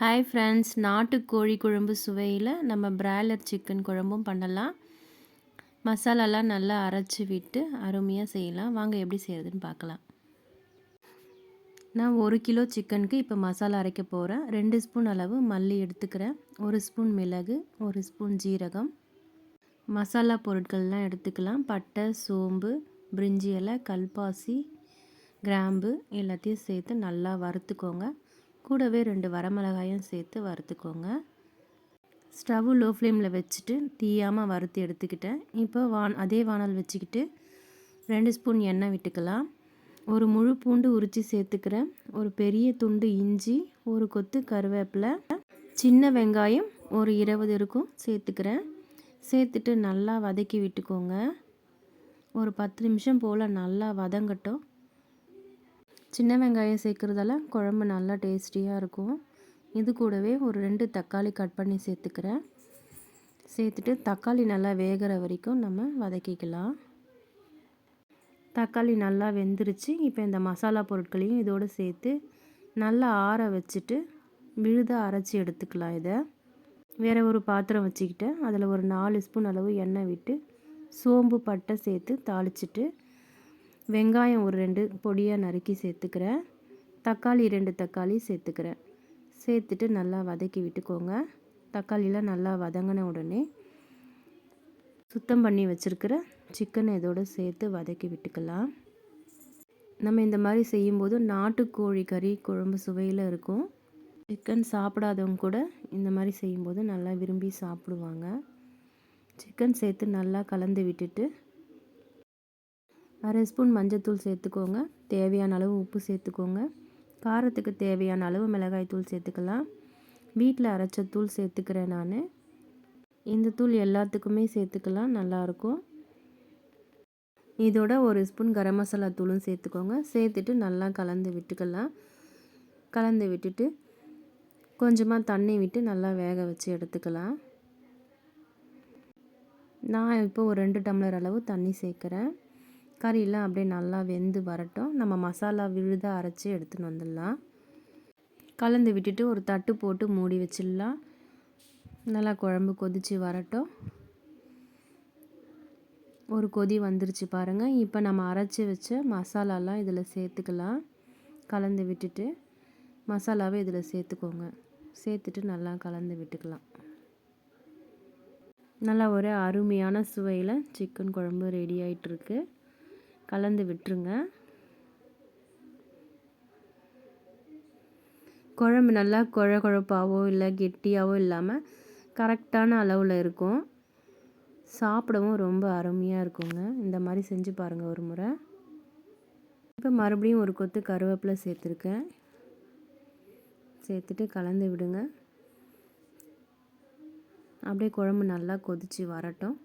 Hi friends நாட்டு கோழி குழம்பு சுவையில் நம்ம பிராய்லர் சிக்கன் குழம்பும் பண்ணலாம். மசாலாலாம் நல்லா அரைச்சி விட்டு அருமையாக செய்யலாம். வாங்க எப்படி செய்கிறதுன்னு பார்க்கலாம். நான் ஒரு கிலோ சிக்கனுக்கு இப்போ மசாலா அரைக்க போகிறேன் ரெண்டு ஸ்பூன் அளவு மல்லி எடுத்துக்கிறேன். ஒரு ஸ்பூன் மிளகு ஒரு ஸ்பூன் ஜீரகம். மசாலா பொருட்கள்லாம் எடுத்துக்கலாம். பட்டை சோம்பு பிரிஞ்சி இலை கல்பாசி கிராம்பு எல்லாத்தையும் சேர்த்து நல்லா வறுத்துக்கோங்க. கூடவே ரெண்டு வரமிளகாயும் சேர்த்து வறுத்துக்கோங்க. ஸ்டவ் லோ ஃப்ளேமில் வச்சுட்டு தீயாமல் வறுத்து எடுத்துக்கிட்டேன். இப்போ வான் அதே வானல் வச்சுக்கிட்டு ரெண்டு ஸ்பூன் எண்ணெய் விட்டுக்கலாம். ஒரு முழு பூண்டு உரித்து சேர்த்துக்கிறேன். ஒரு பெரிய துண்டு இஞ்சி ஒரு கொத்து கருவேப்பிலை சின்ன வெங்காயம் ஒரு இருபது இருக்கும் சேர்த்துக்கிறேன். சேர்த்துட்டு நல்லா வதக்கி விட்டுக்கோங்க. ஒரு பத்து நிமிஷம் போல் நல்லா வதங்கட்டும். சின்ன வெங்காயம் சேர்க்குறதால குழம்பு நல்லா டேஸ்டியாக இருக்கும். இது கூடவே ஒரு ரெண்டு தக்காளி கட் பண்ணி சேர்த்துக்கிறேன். சேர்த்துட்டு தக்காளி நல்லா வேகிற வரைக்கும் நம்ம வதக்கிக்கலாம். தக்காளி நல்லா வெந்துருச்சு. இப்போ இந்த மசாலா பொருட்களையும் இதோடு சேர்த்து நல்லா ஆற வச்சுட்டு விழுத அரைச்சி எடுத்துக்கலாம் இதை. வேறு ஒரு பாத்திரம் வச்சுக்கிட்டேன். அதில் ஒரு நாலு ஸ்பூன் அளவு எண்ணெய் விட்டு சோம்பு பட்டை சேர்த்து தாளிச்சிட்டு வெங்காயம் ஒரு ரெண்டு பொடியாக நறுக்கி சேர்த்துக்கிறேன். தக்காளி ரெண்டு தக்காளி சேர்த்துக்கிறேன். சேர்த்துட்டு நல்லா வதக்கி விட்டுக்கோங்க. தக்காளிலாம் நல்லா வதங்கின உடனே சுத்தம் பண்ணி வச்சுருக்கிற சிக்கனை இதோடு சேர்த்து வதக்கி விட்டுக்கலாம். நம்ம இந்த மாதிரி செய்யும்போது நாட்டுக்கோழி கறி குழம்பு சுவையில் இருக்கும். சிக்கன் சாப்பிடாதவங்க கூட இந்த மாதிரி செய்யும்போது நல்லா விரும்பி சாப்பிடுவாங்க. சிக்கன் சேர்த்து நல்லா கலந்து விட்டுட்டு அரை ஸ்பூன் மஞ்சத்தூள் சேர்த்துக்கோங்க. தேவையான அளவு உப்பு சேர்த்துக்கோங்க. காரத்துக்கு தேவையான அளவு மிளகாய் தூள் சேர்த்துக்கலாம். வீட்டில் அரைச்ச தூள் சேர்த்துக்கிறேன் நான். இந்த தூள் எல்லாத்துக்குமே சேர்த்துக்கலாம் நல்லாயிருக்கும். இதோட ஒரு ஸ்பூன் கரம் மசாலா தூளும் சேர்த்துக்கோங்க. சேர்த்துட்டு நல்லா கலந்து விட்டுக்கலாம். கலந்து விட்டுட்டு கொஞ்சமாக தண்ணி விட்டு நல்லா வேக வச்சு எடுத்துக்கலாம். நான் இப்போ ஒரு ரெண்டு டம்ளர் அளவு தண்ணி சேர்க்குறேன். கறியெல்லாம் அப்படியே நல்லா வெந்து வரட்டும். நம்ம மசாலா விழுதாக அரைச்சி எடுத்துன்னு வந்துடலாம். கலந்து விட்டுட்டு ஒரு தட்டு போட்டு மூடி வச்சிடலாம். நல்லா குழம்பு கொதித்து வரட்டும். ஒரு கொதி வந்துருச்சு பாருங்கள் இப்போ நம்ம அரைச்சி வச்ச மசாலாலாம் இதில் சேர்த்துக்கலாம். கலந்து விட்டுட்டு மசாலாவை இதில் சேர்த்துக்கோங்க. சேர்த்துட்டு நல்லா கலந்து விட்டுக்கலாம். நல்லா ஒரு அருமையான சுவையில் சிக்கன் குழம்பு ரெடி ஆகிட்டுருக்கு கலந்து விட்டுருங்க. குழம்பு நல்லா குழ குழப்பாவோ இல்லை கெட்டியாவோ இல்லாமல் கரெக்டான அளவில் இருக்கும். சாப்பிடவும் ரொம்ப அருமையாக இருக்குங்க. இந்த மாதிரி செஞ்சு பாருங்கள் ஒரு முறை. இப்போ மறுபடியும் ஒரு கொத்து கருவேப்பிலை சேர்த்துருக்கேன். சேர்த்துட்டு கலந்து விடுங்க. அப்படியே குழம்பு நல்லா கொதித்து வரட்டும்.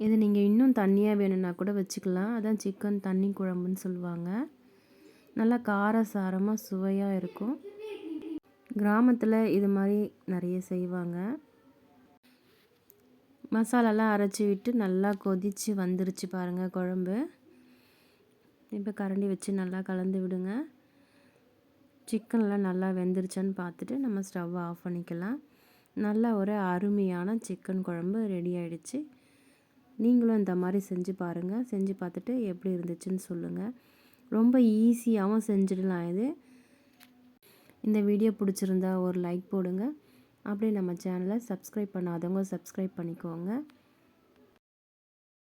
இது நீங்கள் இன்னும் தண்ணியாக வேணும்னா கூட வச்சுக்கலாம். அதான் சிக்கன் தண்ணி குழம்புன்னு சொல்லுவாங்க. நல்லா காரசாரமாக சுவையாக இருக்கும். கிராமத்தில் இது மாதிரி நிறைய செய்வாங்க. மசாலாலாம் அரைச்சி விட்டு நல்லா கொதித்து வந்துருச்சு பாருங்கள் குழம்பு. இப்போ கரண்டி வச்சு நல்லா கலந்து விடுங்க. சிக்கன்லாம் நல்லா வெந்துருச்சான்னு பார்த்துட்டு நம்ம ஸ்டவ் ஆஃப் பண்ணிக்கலாம். நல்லா ஒரு அருமையான சிக்கன் குழம்பு ரெடி ஆகிடுச்சு நீங்களும் இந்த மாதிரி செஞ்சு பாருங்கள் செஞ்சு பார்த்துட்டு எப்படி இருந்துச்சுன்னு சொல்லுங்கள் ரொம்ப ஈஸியாகவும் செஞ்சிடலாம் இது. இந்த வீடியோ பிடிச்சிருந்தா ஒரு லைக் போடுங்க. அப்படியே நம்ம சேனலை சப்ஸ்கிரைப் பண்ணாதவங்க சப்ஸ்கிரைப் பண்ணிக்கோங்க.